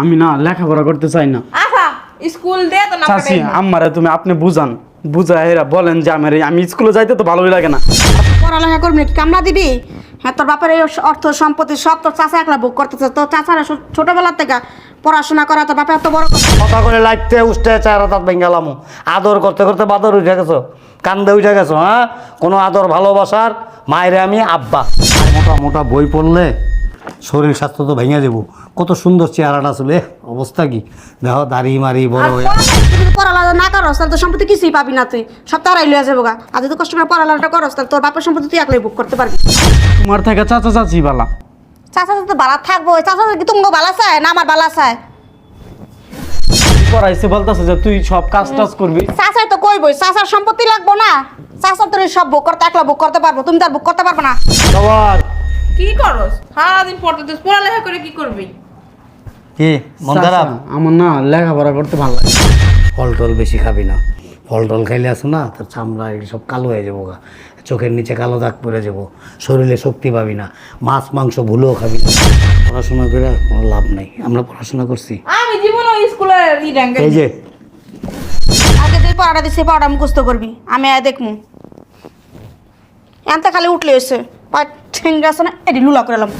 আমি না লেখাপড়া করতে চাই না। আফা স্কুল দে তো না চাচি আমারে তুমি আপনি বুঝান। বুঝাই এরা বলেন যে আমার আমি স্কুলে যাইতে তো ভালোই লাগে না। পড়ালেখা করবি নাকি? কামলা দিবি? হ্যাঁ তোর বাপের এই অর্থ সম্পত্তি সব তোর চাচা একলা বুক করতেছে। তোর চাচারা ছোটবেলা থেকে পড়াশোনা করা তোর বাপে এত বড় কথা। কথা করে লাইতে উঠতে চারা তাত বেঙ্গালামো আদর করতে করতে বাদর উঠে গেছো। কান্দে উঠে গেছো হ্যাঁ? কোনো আদর ভালোবাসার মায়ের আমি আব্বা। আর মোটা মোটা বই পড়লে শরীর স্বাস্থ্য তো ভেঙে যাব কত সুন্দর চেহারাটা এহ, অবস্থা কি? দেখো দাড়ি মারি বড় হয়ে না করস তাহলে তোর সম্পত্তি কিছুই পাবি না তুই। সব তারাই লইয়া যাব গা আর যদি কষ্ট করে পড়ালেখাটা করস তাহলে তোর বাপের সম্পত্তি তুই একলাই বুক করতে পারবি। তোমার থেকে চাচা চাচি বালা। চাচা তো বালা থাকব। চাচা কি তুমি বালা চায় না আমার বালা চায়? পড়াইছে বলতেছে যে তুই সব কাজ টাজ করবি। চাচাই তো কইবই চাচার সম্পত্তি লাগবো না। চাচার তোর সব বুক করতে একলা বুক করতে পারব। তুমি তার বুক করতে পারবে না। সবার কি করস? সারাদিন পড়তে দিস পড়ালেখা করে কি করবি? কি মন খারাপ? আমার না লেখাপড়া করতে ভালো লাগে। ফল টল বেশি খাবি না। ফল টল খাইলে আছে না তোর চামড়া সব কালো হয়ে যাব গা। চোখের নিচে কালো দাগ পড়ে যাব। শরীরে শক্তি পাবি না। মাছ মাংস ভুলেও খাবি না। পড়াশোনা করে কোনো লাভ নাই। আমরা পড়াশোনা করছি। আমি জীবনে স্কুলে এই যে। আগে তুই পড়াটা দিছি পড়াটা মুখস্থ করবি। আমি আয় দেখমু। এনতে খালি উঠলে এসে পা ঠেঙ্গা আছে না এটি লুলা করে এলাম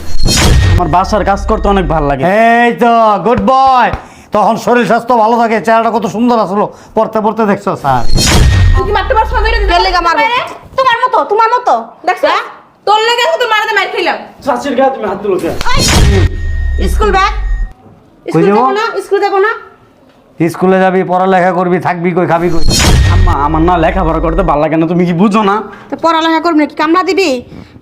আমার বাসার কাজ করতে অনেক ভালো লাগে। এই তো গুড বয় তখন শরীর স্বাস্থ্য ভালো থাকে চেহারাটা কত সুন্দর আসলো পড়তে পড়তে দেখছ স্যার। তুই মারতে পারছ না ধরে দিতে লেগা তোমার মতো তোমার মতো। দেখছ? তোর লেগে আজকে তোর মারাতে মার খেলাম। চাচির গায়ে তুমি হাত তুলো স্কুল ব্যাগ। স্কুল যাব? যাব না স্কুল যাব না। স্কুলে যাবি পড়ালেখা করবি থাকবি কই খাবি কই? আম্মা আমার না লেখাপড়া করতে ভালো লাগে না তুমি কি বুঝো না? তো পড়ালেখা করবি নাকি? কামলা দিবি?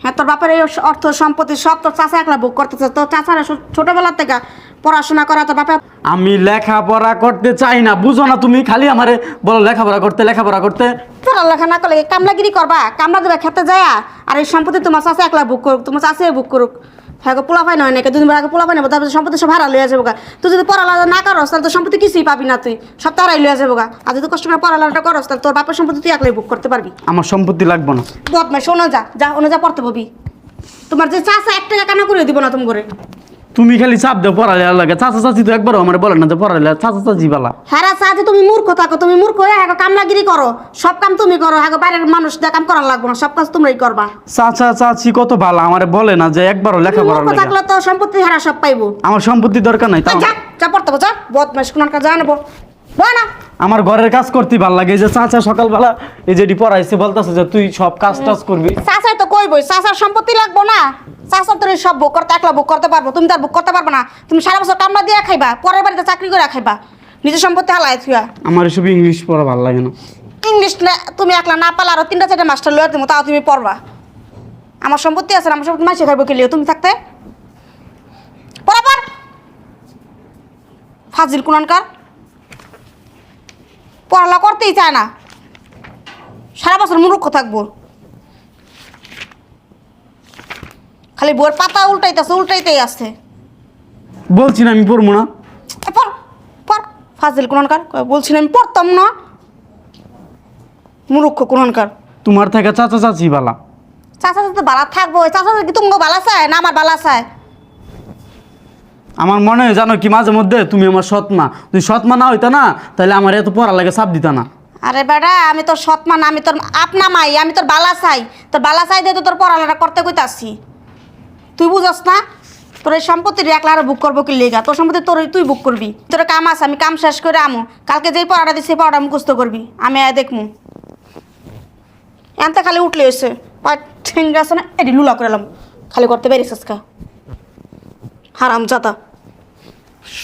হ্যাঁ তোর বাপের এই অর্থ সম্পত্তি সব তোর চাচা একলা বুক করতেছে। তোর চাচারা ছোটবেলা থেকে পড়াশোনা করা তোর বাপে আমি লেখাপড়া করতে চাই না বুঝো না তুমি খালি আমারে বলো লেখাপড়া করতে লেখাপড়া করতে। পড়ালেখা না করলে কামলাগিরি করবা? কামলা দেবে খেতে যায় আর এই সম্পত্তি তোমার চাচা একলা বুক করুক তোমার চাষে বুক করুক। হ্যাঁ পোলাফাই পোলা পাই নয় নাকি? দুদিন আগে পোলা পাই নেব তারপর সম্পত্তি সব ভাড়া লইয়া যাব তুই যদি পড়ালেখা না করস তাহলে তো সম্পত্তি কিছুই পাবি না তুই। সব তারাই লইয়া যাব আর যদি কষ্ট করে পড়ালেখাটা করস তাহলে তোর বাপের সম্পত্তি তুই একলাই বুক করতে পারবি। আমার সম্পত্তি লাগবে না। বদমাই শোনা যা যা ওনে যা পড়তে পাবি তোমার যে চাষা এক টাকা কানা করে দিব না তুমি করে তুমি খালি চাপ দেও পড়ালেখা লাগে। চাচা চাচি তো একবারও আমার বলে না যে পড়ালেখা চাচা চাচি বালা। হ্যাঁ চাচি তুমি মূর্খ থাকো তুমি মূর্খ হয়ে হ্যাঁ কামলাগিরি করো। সব কাম তুমি করো হ্যাঁ বাইরের মানুষ দিয়ে কাম করার লাগবো না সব কাজ তোমরাই করবা। চাচা চাচি কত ভালো আমার বলে না যে একবারও লেখা পড়া লাগে। থাকলে তো সম্পত্তি হারা সব পাইবো। আমার সম্পত্তি দরকার নাই তাও যা যা পড়তে যা। বদমাস কোন কাজ জানব না। আমার ঘরের কাজ করতে ভালো লাগে এই যে চাচা সকালবেলা এই যেটি পড়াইছে বলতেছে যে তুই সব কাজ টাজ করবি। চাচাই তো কইবই চাচার সম্পত্তি লাগবো না। চাচার তোর সব বুক করতে একলা বুক করতে পারব তুমি তার বুক করতে পারবে না। তুমি সারা বছর কামলা দিয়ে খাইবা পরের বাড়িতে চাকরি করে খাইবা নিজের সম্পত্তি হালাই থুয়া। আমার এসব ইংলিশ পড়া ভালো লাগে না। ইংলিশ না তুমি একলা না পারলে আরও তিনটা চারটা মাস্টার লয়ে তুমি তাও তুমি পড়বা। আমার সম্পত্তি আছে আমার সম্পত্তি মাসে খাইবো কেলিও তুমি থাকতে। পড়াবার ফাজিল কুননকার। পড়ালা করতেই চায় না। সারা বছর মূর্খ থাকব। খালি বইয়ের পাতা উল্টাইতেছে উল্টাইতেই আছে বলছি না আমি পড়ব না। পড় পড়। ফাজিল কুননকার বলছি না আমি পড়তাম না। মূর্খ কুননকার তোমার থেকে চাচা চাচি বালা। চাচা তো বালা থাকব। চাচা কি তুমি বালা চায় না আমার বালা চায়? আমার মনে হয় জানো কি, মাঝে মধ্যে তুমি আমার সৎ মা তুই সৎ মা না হইতা না, তাহলে আমার এত পড়া লাগে চাপ দিতা না। আরে বেটা, আমি তোর সৎমা না, আমি তোর আপনা মাই, আমি তোর বালা চাই তোর বালা চাই দিয়ে তো তোর পড়ালেখা করতে কইতাছি। তুই বুঝস না? তোর এই সম্পত্তি একলা আর বুক করব কি লেগা? তোর সম্পত্তি তোর, তুই বুক করবি। তোর কাম আছে, আমি কাম শেষ করে আমু। কালকে যেই পড়াটা দিছি, সেই পড়াটা মুখস্থ করবি। আমি আয় দেখমু। এনতে খালি উঠলে পা ঠেঙ্গা আছে না, এটি লুলা করে খালি করতে পেরেছিস কা হারাম জাতা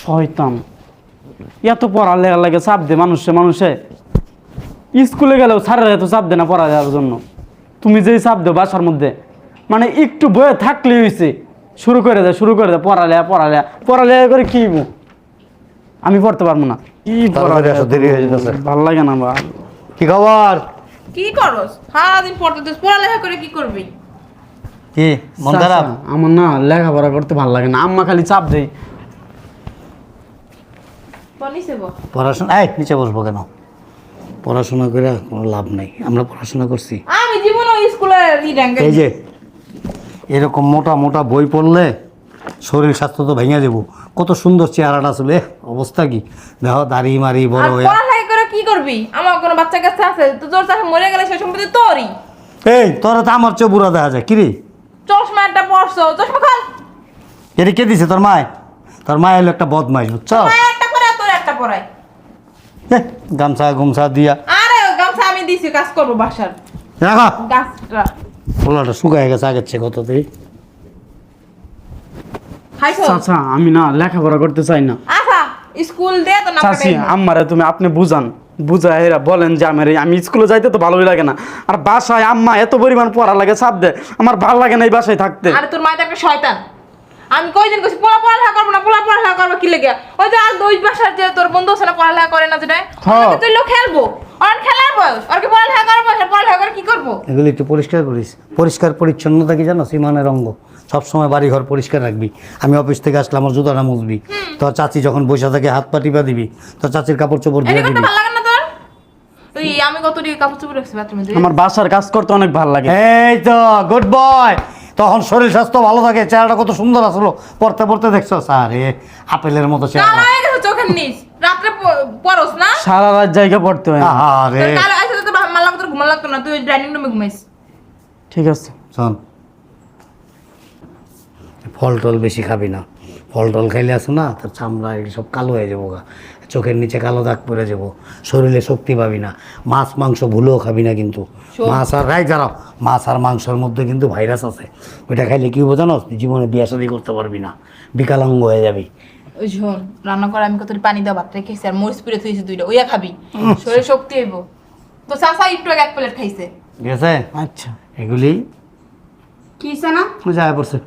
শয়তান। এত পড়া লেগা লাগে চাপ দে মানুষে মানুষে। স্কুলে গেলেও স্যারের এত চাপ দে না পড়া দেওয়ার জন্য। তুমি যেই চাপ দেও বাসার মধ্যে। মানে একটু বয়ে থাকলে হয়েছে শুরু করে দে শুরু করে দে পড়ালেয়া পড়ালেয়া পড়ালেয়া করে কি আমি পড়তে পারব না। কি। ভালো লাগে না বা কি খবর? কি করস? সারাদিন পড়তে দিস পড়ালেখা করে কি করবি? কি মন খারাপ? আমার না লেখাপড়া করতে ভালো লাগে না। আম্মা খালি চাপ দেয়। পড়াশোনা এই নিচে বসবো কেন? পড়াশোনা করে কোনো লাভ নাই। আমরা পড়াশোনা করছি। আমি জীবনে স্কুলে এই যে এরকম মোটা মোটা বই পড়লে শরীর স্বাস্থ্য তো ভেঙে যাব কত সুন্দর চেহারাটা ছিল অবস্থা কি? দেখো দাড়ি মারি বড় হয়ে পড়ালেখা করে কি করবি? আমার কোনো বাচ্চা কাছে আছে তো তোর চাষে মরে গেলে সেই সম্পত্তি তোরই। এই তোরা তো আমার চেয়ে বুড়া দেখা যায়। কিরে চশমা একটা পরছো চশমা খাল। এটা কে দিছে? তোর মায়? তোর মায় হলো একটা বদমাইশ বুঝছ মায়ের একটা পরে তোর একটা পরাই গামছা গুমছা দিয়া। আরে গামছা আমি দিছি কাজ করব বাসার। রাখো গাছটা। পোলাটা শুকায় গেছে আগের চেয়ে কততেই খাইছো? চাচা আমি না লেখাপড়া করতে চাই না। আচ্ছা স্কুল দে তো না চাচি আম্মারে তুমি আপনি বুঝান। বুঝায় এরা বলেন যে আমার আমি স্কুলে যাইতে তো ভালোই লাগে না। আর বাসায় আম্মা এত পরিমাণ পড়া লাগে চাপ দেয়। আমার ভালো লাগে না এই বাসায় থাকতে। আরে তোর মায়ের একটা শয়তান। আমি কয়দিন কইছি পড়া পড়ালেখা করব না পড়া পড়ালেখা করব কি লেগে ওই যে আর দুই বাসার যে তোর বন্ধু আছে না পড়ালেখা করে না যেটা হ্যাঁ। তুই লোক খেলব। আর খেলার বয়স আর কি পড়ালেখা করার বয়স পড়ালেখা করে কি করব? এগুলি একটু পরিষ্কার করিস। পরিষ্কার পরিচ্ছন্নতা কি জানো? সীমানের অঙ্গ। সবসময় বাড়ি ঘর পরিষ্কার রাখবি। আমি অফিস থেকে আসলে আমার জুতাটা মুছবি। তোর চাচি যখন বসে থাকে হাত পা টিপা দিবি। তোর চাচির কাপড় চোপড় এটি ধুয়ে করতে দিবি। ভালো লাগে না তোর? তুই আমি কত দিয়ে কাপড় চোপড় রাখছি বাথরুমে? আমার বাসার কাজ করতে অনেক ভালো লাগে। এই তো গুড বয় তখন শরীর স্বাস্থ্য ভালো থাকে চেহারাটা কত সুন্দর আসলো পড়তে পড়তে দেখছ স্যার আপেলের মতো চেহারা। গেছে চোখের নিচ। রাত্রে পরস না? সারা রাত জায়গা পড়তে হয় আরে তো লাগতো ঘুমা লাগতো না তুই ডাইনিং রুমে ঘুমাইস। ঠিক আছে। শোন। ফল টল বেশি খাবি না। ফল টল খাইলে আসো না তোর চামড়া সব কালো হয়ে যাব গা চোখের নিচে কালো দাগ পড়ে যাব। শরীরে শক্তি পাবি না। মাছ মাংস ভুলেও খাবি না কিন্তু। মাছ আর রাই দাঁড়াও। মাছ আর মাংসের মধ্যে কিন্তু ভাইরাস আছে। ওইটা খাইলে কি বোঝানো জীবনে বিয়া শাদি করতে পারবি না। বিকালাঙ্গ হয়ে যাবি। ওই শোন রান্না করে আমি কত পানি দেওয়া ভাত রেখেছি আর মরিচ পুড়ে থইছি দুইটা ওইয়া খাবি। শরীরে শক্তি হইব। তো চাচা একটু এক প্লেট খাইছে। ঠিক আছে? আচ্ছা। এগুলি কি না? যায় পড়ছে।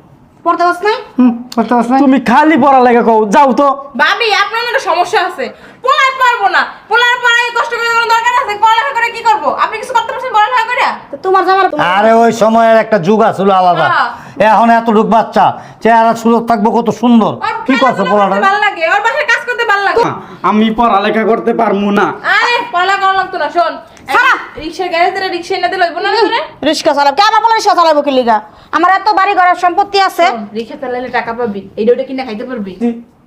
পড়তে পারছ নাই? হুম করতে পারছ না তুমি খালি পড়া লাগে কও যাও তো। ভাবি আপনার একটা সমস্যা আছে। পড়ায় পারব না। পড়ার পড়ায় কষ্ট করে কোনো দরকার আছে? পড়ালেখা করে কি করব? আপনি কিছু করতে পারছেন পড়ালেখা করে? তোমার জামার আরে ওই সময়ের একটা যুগ আছিল আলাদা। হ্যাঁ। এখন এতটুক বাচ্চা চেহারা সুরত থাকব কত সুন্দর। কি করছ পোলাটা ভালো লাগে ওর বাসায় কাজ করতে ভালো লাগে। আমি পড়ালেখা করতে পারব না। আরে পড়ালেখা করা লাগতো না শোন। খারাপ। রিক্সার গ্যারেজ দিলে রিক্সা এনে দিলে হইব না তোরে? রিক্সা চালাবো। কে আমার বলে রিক্সা চালাবো কি লিগা? আমার এত বাড়ি ঘরের সম্পত্তি আছে। রিক্সা চালালে টাকা পাবি। এইটা ওটা কিনে খাইতে পারবি।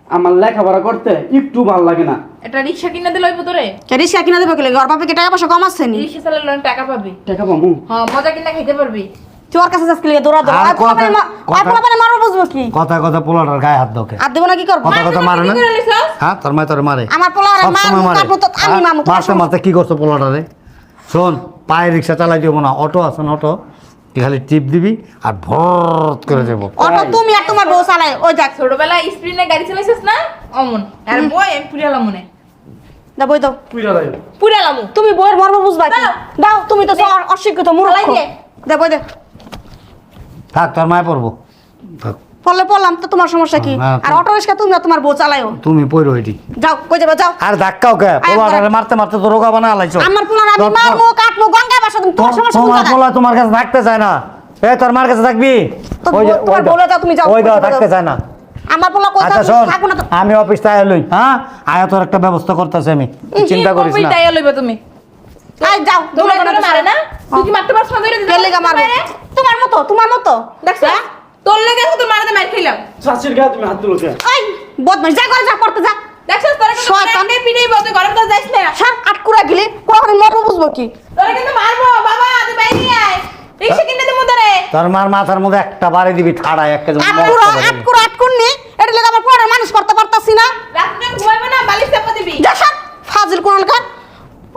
আমার লেখাপড়া করতে একটু ভালো লাগে না। একটা রিক্সা কিনে দিলে হইব তোরে? রিক্সা কিনা দেবো কি লিগা? ওর বাপে কি টাকা পয়সা কম আছে নি? রিক্সা চালালে অনেক টাকা পাবি। টাকা পাবো? হ্যাঁ মজা কিনে খাইতে পারবি। তুই ওর কাছে যাস কি লিগা? দৌড়া দৌড়া। আর আর পোলা কথা- কথা- মারবো বুঝব কি? কথা কথা পোলাটার গায়ে হাত দোকে আর দেবো না কি করব? কথা কথা মারে না? হ্যাঁ তোর মায় মারে। আমার মারে। আমি হ্যাঁ? মামু মারতে মারতে কি করছ পোলাটারে শোন পায়ে রিক্সা চালাই দেবো না অটো আছে না অটো খালি টিপ দিবি আর ভরত করে দেবো। অটো তুমি আর তোমার বউ চালাই ওই দেখ। ছোটবেলায় স্প্রিনে গাড়ি চালাইছিস না? অমন। আর বই আমি পুরিয়ালাম মনে। দা বই দাও। লাগে পুরিয়ালাম তুমি বইয়ের মর্ম বুঝবা কি? দাও। তুমি তো অশিক্ষিত মূর্খ। দে বই দে। থাক তোর মায় পড়ব। থাক। পড়লে পড়লাম তো তোমার সমস্যা কি? হ্যাঁ, আর অটো রিক্সা তুমি আর তোমার বউ চালাইও তুমি পড়ো এটি। যাও কই যাবে যাও। আর ধাক্কাও কে? পোলাটারে মারতে মারতে তো রোগা বানা লাইছো আমার পোলার আমি তোর- মারবো কাটবো গঙ্গা বাসা তুমি তোমার সমস্যা তোমার কোন পোলা তোমার কাছে থাকতে চায় না। এ তোর মার কাছে থাকবি? তো ওই যে তোমার ওই। বলে যাও, তুমি যাও, ওই দাও যাও। থাকতে চায় না। আমার পোলা কই আচ্ছা যাও শোন থাকব না তো। আমি অফিস থেকে লই হ্যাঁ? আয়া তোর একটা ব্যবস্থা করতেছি আমি। তুই চিন্তা করিস না। তাই লইবে তুমি। আই যাও তোমরা দৌড়ো কেন মারে না? তুই কি মারতে পারছ না? ধরে দিতে লেগা মারবো। তোমার মতো তোমার মতো। দেখছ? তোর লেগে এখন তোর মারাতে মার খাইলাম। চাচির গায়ে তুমি হাত তুলো বদমাস যা করে যা পড়তে যা। দেখছ তোরা শয়তান। পিড়েই বলতে ঘরের ভিতর যাইস না। সব আটকুরা গেলে কখন মরবো বুঝব কি? তোরা কিন্তু মারবো বাবা তুই বাইরে আয়। কিনে দেবো তোরে। তোর মার মাথার মধ্যে একটা বাড়ি দিবি ঠাড়ায় একটা যেমন আটকুরা। আটকুরা আটকুননি এটা লেগে আমার পড়ার মানুষ করতে পারতাছি না। রাত্রে ঘুমাইবো না বালিশ চাপা দিবি। যা সব ফাজিল কোন কার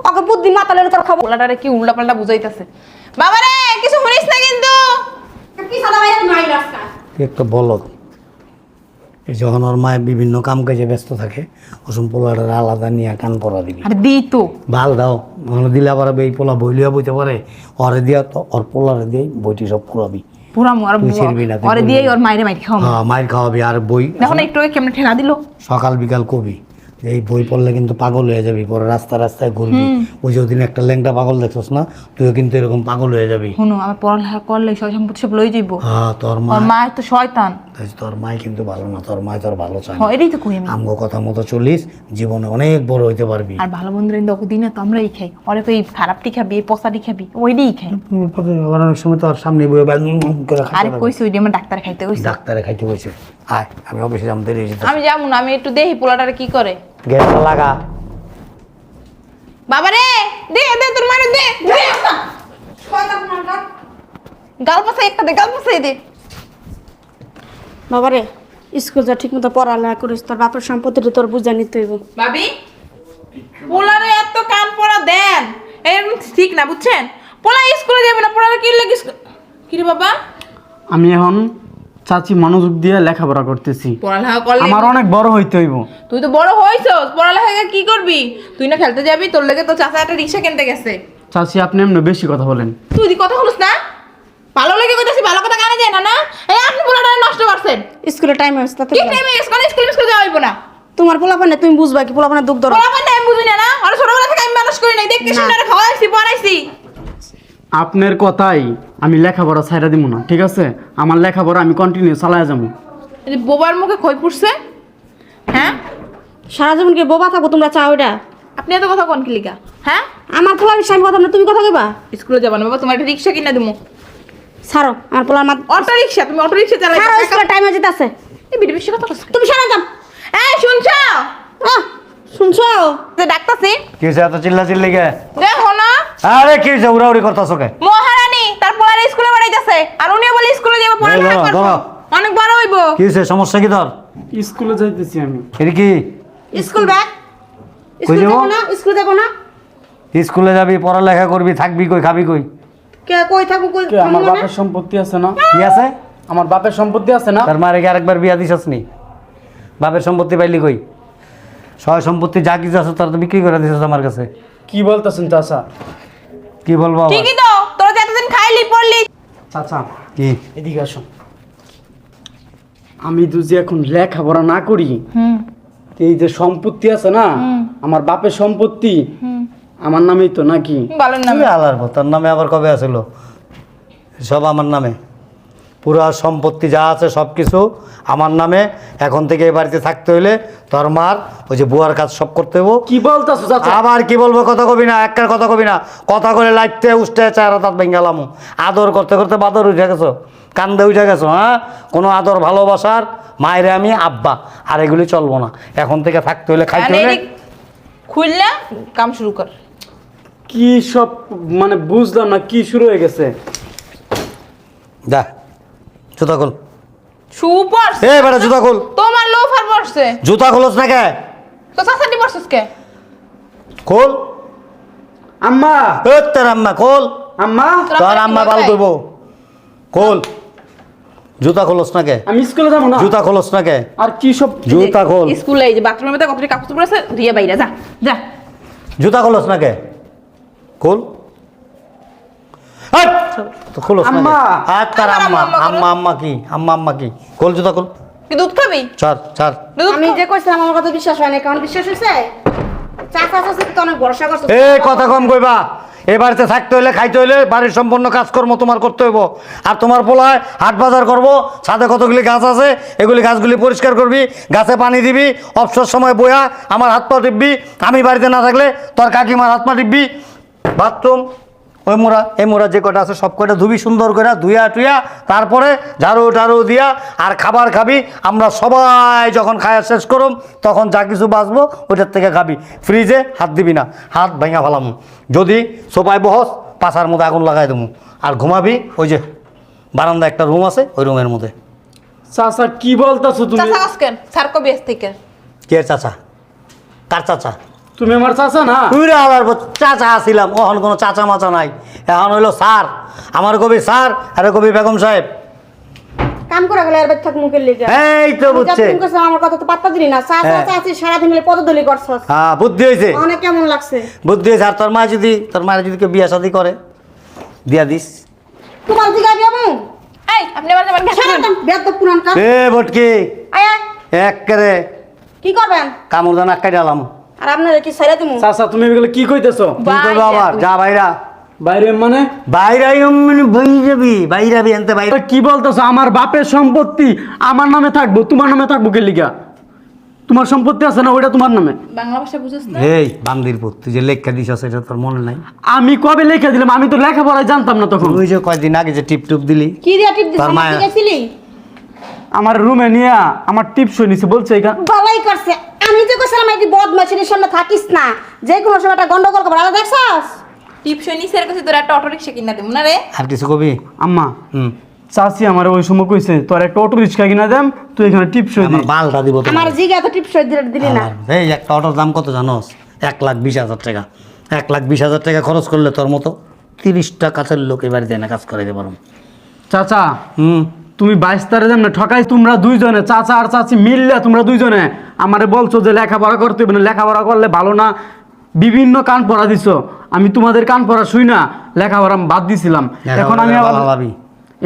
ওকে বুদ্ধি মাতালে তোর খাব পোলাটারে কি উল্টা পাল্টা বুঝাইতাছে। বাবা রে কিছু শুনিস না কিন্তু? একটা যখন ওর মায়ের বিভিন্ন কাম কাজে ব্যস্ত থাকে ওসম পোলাটার আলাদা নিয়ে কান পরা দিবি। আরে দি তো। ভালো দাও মানে দিলে আবার এই পোলা বইলিয়া বইতে পারে। ওরে দিয়া তো ওর পোলারে দিয়ে বইটি সব পুরাবি। পুরা মোর তুই ছিড়বি না, ওরে বলবি ওর মাইরে মাইরে খাওয়া হ্যাঁ মায়ের খাওয়াবি আর বই দেখো একটু কেমনে ঠেলা দিল। সকাল বিকাল কবি। এই বই পড়লে কিন্তু পাগল হয়ে যাবি পরে রাস্তা রাস্তায় ঘুরবি। ওই যে ওদিন একটা ল্যাংটা পাগল দেখছস না? তুইও কিন্তু এরকম পাগল হয়ে যাবি। শুনো আমার পড়ালেখা করলে সব সম্পত্তি সব লই যাইব। হ্যাঁ তোর মা তো শয়তান। তোর মাই কিন্তু ভালো না তোর মাই তোর ভালো চায়। এটাই তো কই আমি। আমগো কথা মতো চলিস জীবনে অনেক বড় হইতে পারবি। আর ভালো বন্ধুরা কিন্তু দিনে তো আমরাই খাই। অনেক ওই খারাপটি খাবি এই খাবি ওইটাই খাই। আবার অনেক সময় তোর সামনে বই করে আরে কইছি ওইটা আমার ডাক্তার খাইতে কইছি। ডাক্তারে খাইতে হয়েছে আয় আমি অফিসে যাম দেরি হয়ে যেতে আমি যাব না আমি একটু দেখি পোলাটারে কি করে। গেটটা লাগা। বাবা রে দে দে তোর মারে দে দে। গাল। পাশে একটা দে গাল পাশে দে। বাবারে স্কুল যা ঠিক মতো পড়ালেখা করিস তোর বাপের সম্পত্তিটা তোর বুঝা নিতে হইব। ভাবি পোলারে এত কান পড়া দেন। এরকম ঠিক না বুঝছেন? পোলা স্কুলে যাবে না পোলারে কি লাগে কি রে বাবা? আমি এখন চাচি মনোযোগ দিয়ে লেখাপড়া করতেছি। পড়ালেখা করলে আমার অনেক বড় হইতে হইব। তুই তো বড় হইছস পড়ালেখা কি করবি? তুই না খেলতে যাবি তোর লেগে তো চাচা একটা রিক্সা কিনতে গেছে। চাচি আপনি এমনি বেশি কথা বলেন। তুই দি কথা হলস না ভালো লেগে কইতাছি ভালো কথা কানে যায় না না? এই আপনি পোলাটা নষ্ট করছেন। স্কুলের টাইম হয়েছে তাতে কি টাইম টাইমে স্কুলে স্কুলে স্কুলে যাওয়া হইব না। তোমার পোলাপানে তুমি বুঝবা কি পোলাপানে দুঃখ ধরো। পোলাপান টাইম বুঝি না না? আর ছোটবেলা থেকে আমি মানুষ করি নাই দেখতে শুনে আর খাওয়াইছি পড়াইছি। আপনার কথাই আমি লেখাপড়া ছাইরা দিব না ঠিক আছে? আমার লেখাপড়া আমি কন্টিনিউ চালায় যাব এই যে বোবার মুখে খই পড়ছে? হ্যাঁ? সারা জীবন কি বোবা থাকো তোমরা চাও এটা? আপনি এত কথা কোন কি লিগা? হ্যাঁ? আমার পোলার বিষয়ে আমি কথা না তুমি কথা কইবা? স্কুলে যাবা না বাবা তোমার একটা রিক্সা কিনে দিমু। ছাড়ো আমার পোলার মা অটো রিক্সা তুমি অটো রিক্সা চালাই ছাড়ো টাইম হয়ে যেতেছে। এই বিড়ি বেশি কথা কইছ। তুমি সারা যাও। এই শুনছো? আহ, শুনছো? যে ডাক্তারছি কি হয়েছে এত চিল্লা চিল্লি গে দেখো না আরে কি হয়েছে উড়াউড়ি করতেছো কে? মহারানী তার পোলারে স্কুলে বাড়াইতেছে। আর উনিও বলে স্কুলে যাবে পড়ালেখা ধরো, করব। ধরো। অনেক বড় হইব। কি হয়েছে সমস্যা কি তোর? স্কুলে যাইতেছি আমি। এর কি? School bag. স্কুল যাব? যাব না? স্কুল যাব না? স্কুলে যাবি পড়ালেখা করবি থাকবি কই খাবি কই? কে কই থাকো কই কে আমার না? বাপের সম্পত্তি আছে না? কি আছে? আমার বাপের সম্পত্তি আছে না? তার মারে কি আরেকবার বিয়া দিছস নি? বাপের সম্পত্তি পাইলি কই? সয় সম্পত্তি যা কিছু আছে তার তো বিক্রি করে দিছস আমার কাছে। কি বলতেছেন চাচা? কি বলব আবার? ঠিকই তো তোরা যে এতদিন খাইলি পড়লি। চাচা কি? এদিকে আসো আমি যদি এখন লেখাপড়া না করি হুম। এই যে সম্পত্তি আছে না আমার বাপের সম্পত্তি আমার নামেই তো নাকি? বলেন না তুই আলার তোর নামে আবার কবে আসিল? সব আমার নামে। পুরো সম্পত্তি যা আছে সব কিছু আমার নামে এখন থেকে এই বাড়িতে থাকতে হইলে তোর মার ওই যে বুয়ার কাজ সব করতে হব কি বলতেছো চাচা? আবার কি বলব কথা কবি না একটার কথা কবি না। কথা করে লাইতে উঠতে চারা তাত বেঙ্গালামু আদর করতে করতে বাদর উঠে গেছো কান্দে উঠে গেছো হ্যাঁ? কোনো আদর ভালোবাসার মায়েরে আমি আব্বা আর এগুলি চলবো না। এখন থেকে থাকতে হলে খাইতে হলে খুললা কাম শুরু কর। কি সব মানে বুঝলাম না কি শুরু হয়ে গেছে? যা। জুতা খোল। সুপার এ বেটা জুতা খোল। তোমার লোফার পড়ছে জুতা খোলস না কে? তো চাচাটি পড়ছিস কে? খোল। আম্মা। এ তোর আম্মা খোল। আম্মা। তোর আম্মা ভালো করব। খোল। জুতা খোলস না কে? আমি স্কুলে যাব না। জুতা খোলস না কে? আর কি সব জুতা খোল। স্কুলে এই যে বাথরুমের মধ্যে কতটি কাপড় চোপড় আছে দিয়ে বাইরে যা যা। জুতা খোলস না কে? খোল। আর তার আম্মা। আম্মা, আম্মা? আম্মা আম্মা কি? আম্মা আম্মা কি? খোল জুতা খোল। কি দুধ খাবি? চার চার আমি যে কইছিলাম আমার কথা বিশ্বাস হয় না কারণ বিশ্বাস হয়েছে চাচা চাচা তো অনেক ভরসা করছ। এ কথা কম কইবা। এ বাড়িতে থাকতে হইলে খাইতে হইলে বাড়ির সম্পূর্ণ কাজকর্ম তোমার করতে হইব। আর তোমার পোলায় হাট বাজার করব ছাদে কতগুলি গাছ আছে এগুলি গাছগুলি পরিষ্কার করবি গাছে পানি দিবি অবসর সময় বয়া আমার হাত পা টিপবি আমি বাড়িতে না থাকলে তোর কাকিমার হাত পা টিপবি। বাথরুম ওই মোড়া এই মোড়া যে কটা আছে সব কটা ধুবি সুন্দর করে ধুইয়া টুইয়া তারপরে ঝাড়ু টাড়ু দিয়া আর খাবার খাবি। আমরা সবাই যখন খায়া শেষ করুম তখন যা কিছু বাঁচবো ওইটার থেকে খাবি। ফ্রিজে হাত দিবি না হাত ভেঙা ফেলাম। যদি সোপায় বহস পাশার মধ্যে আগুন লাগাই দেবো আর ঘুমাবি ওই যে বারান্দা একটা রুম আছে ওই রুমের মধ্যে। চাচা কি বলতেছো তুমি? চাচা আসকেন স্যার কবি থেকে। কে চাচা? কার চাচা? তুমি আমার চাচা না? তুই রে আবার চাচা আসিলাম ওহন কোনো চাচা মাচা নাই। এখন হইল স্যার আমার কবি স্যার আর কবি বেগম সাহেব। কাম করে গেলে আর থাক মুখের লিগে। এই তো বুঝছে। যতদিন করছিস আমার কথা তো পাত্তা দিলি না। চাচা হ্যাঁ। চাচি সারাদিন মিলে পদদলি করছস। হ্যাঁ বুদ্ধি হয়েছে অনেক কেমন লাগছে? বুদ্ধি হয়েছে আর তোর মা যদি তোর মায়ের যদি কেউ বিয়া শাদি করে দিয়া দিস। তোমার দিকে যাব এই আপনি আবার যাবেন সারাদিন বেদ পুরান কাম। এ বটকি আয় আয়। এক করে কি করবেন? কামড় দানা কাই ডালাম আর আপনারা কি চাচা তুমি এগুলো কি কইতেছো? কি করব আবার? যা বাইরে। মানে? মানে বই যাবি বাইরাবি এনতে বাইরে। কি বলতেছো? আমার বাপের সম্পত্তি আমার নামে থাকব তোমার নামে থাকব কে লিগা? তোমার সম্পত্তি আছে না ওইটা তোমার নামে? বাংলা ভাষা বুঝছ না? এই বান্দির তুই যে লেখা সেটা তোর মনে নাই? আমি কবে লেখা দিলাম? আমি তো লেখাপড়ায় জানতাম না তখন। তুই যে কয়দিন আগে যে টিপ টুপ দিলি কি দিয়া টিপ দিছিস? আমার রুমে নিয়ে আমার টিপসই নিছে বলছে এখানে। ভালোই করছে। আমি তো কইছিলাম একটি বদমাশির সামনে থাকিস না? যে কোনো সময় একটা গন্ডগোল করব আর দেখছস? টিপসই নিচের কাছে তোর একটা অটো রিক্সা কিনা দেবো না রে? আর কিছু কবি? আম্মা হুম। চাচি আমার ওই সময় কইছে তোর একটা অটো রিক্সা কিনা দেম তুই এখানে টিপসই দি আমার বালটা দিব তোমার। আমার জিগা তো টিপস দিলি না। আমার- এই একটা অটোর দাম কত জানোস? এক লাখ বিশ হাজার টাকা। এক লাখ বিশ হাজার টাকা খরচ করলে তোর মতো তিরিশটা কাছের লোক এবার দেয় না কাজ করে দিতে পারো। চাচা হুম। তুমি বাইশ তারিখ যেমন ঠকাই তোমরা দুইজনে চাচা আর চাচি মিললে তোমরা দুইজনে। আমারে বলছো যে লেখাপড়া করতে হবে না লেখাপড়া করলে ভালো না। বিভিন্ন কান পড়া দিছো। আমি তোমাদের কান পড়া শুই না লেখাপড়া বাদ দিছিলাম। এখন আমি আবার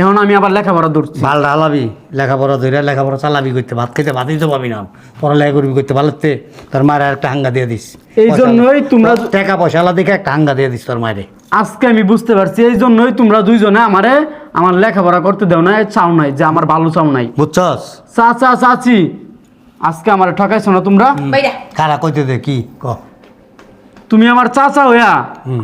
এখন আমি আবার লেখাপড়া ধরছি। বালটা হালাবি লেখাপড়া ধরে লেখাপড়া চালাবি করতে ভাত খেতে ভাতই তো পাবি না। পড়ালেখা করবি করতে ভালোতে তোর মায়ের একটা হাঙ্গা দিয়ে দিস। এই জন্যই তোমরা টাকা পয়সা আলা দেখে একটা হাঙ্গা দিয়ে দিস তোর মায়ের। আজকে আমি বুঝতে পারছি এই জন্যই তোমরা দুইজনে আমারে আমার লেখাপড়া করতে দেও না চাও নাই যে আমার ভালো চাও নাই। বুঝছস? চাচা চাচি আজকে আমার ঠকাইছো না তোমরা? বাইরা। কারা কইতে দে কি? ক। তুমি আমার চাচা হইয়া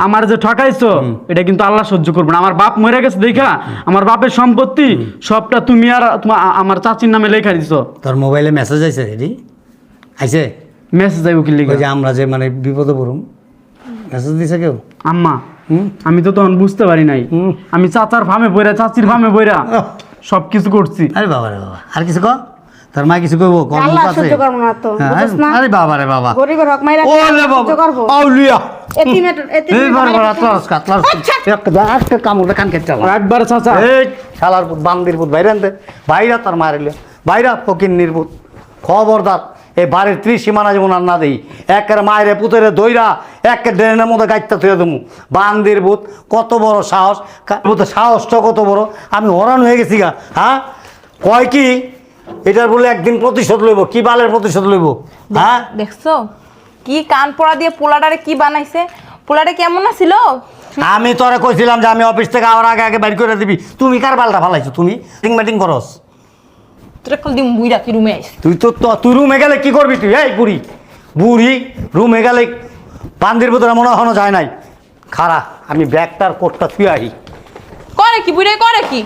আমার যে ঠকাইছো এটা কিন্তু আল্লাহ সহ্য করবে না। আমার বাপ মরে গেছে দেখা আমার বাপের সম্পত্তি সবটা তুমি আর তোমার আমার চাচির নামে লেখা দিছো। তোর মোবাইলে মেসেজ আইছে রেডি আইছে? মেসেজ আইব কি লিখে যে আমরা যে মানে বিপদে পড়ুম। মেসেজ দিছে কেউ? আম্মা। আমি তো তখন বুঝতে পারি নাই। হুম। আমি চাচার ফামে বইরা চাচির ফামে বইরা আহ। সব কিছু করছি। আরে বাবা রে বাবা আর কিছু ক তোর মা কিছু কইব? কম আল্লাহ আছে। সহ্য করব না তো হ্যাঁ, বুঝছ না? আরে বাবা রে বাবা। গরিবের হক মাইরা ও রে সহ্য বাবা আউলিয়া। বাইরা তার মারিলে। বাইরা ফকির নির্বুত খবরদার। এই বাড়ির ত্রিশ সীমানা যেমন আর না দেই। একের মায়ের পুতেরে দইরা একের ড্রেনের মধ্যে গাইতে থুয়ে দেবো। বান্দির বুত কত বড় সাহস। বুতে সাহসটা কত বড়। আমি হরান হয়ে গেছি গা হ্যাঁ? কয় কি? এটার বলে একদিন প্রতিশোধ লইব কি বালের প্রতিশোধ লইব হ্যাঁ? দেখছ? কি কান পড়া দিয়ে পোলাটারে কি বানাইছে? পোলাটা কেমন আছিল? আমি তোরা কইছিলাম যে আমি অফিস থেকে আবার আগে আগে বাইর করে দিবি। তুমি কার বালটা ফালাইছো তুমি? মিটিং মিটিং করস। তোরা কাল দিন বুইরা কি রুমে আইস। তুই তো তো- তুই রুমে গেলে কি করবি তুই? এই বুড়ি বুড়ি রুমে গেলে বান্দির ভিতরে মনে হনো যায় নাই। খারা আমি ব্যাগটার কোটটা থুই আহি। করে কি বুড়ে করে কি।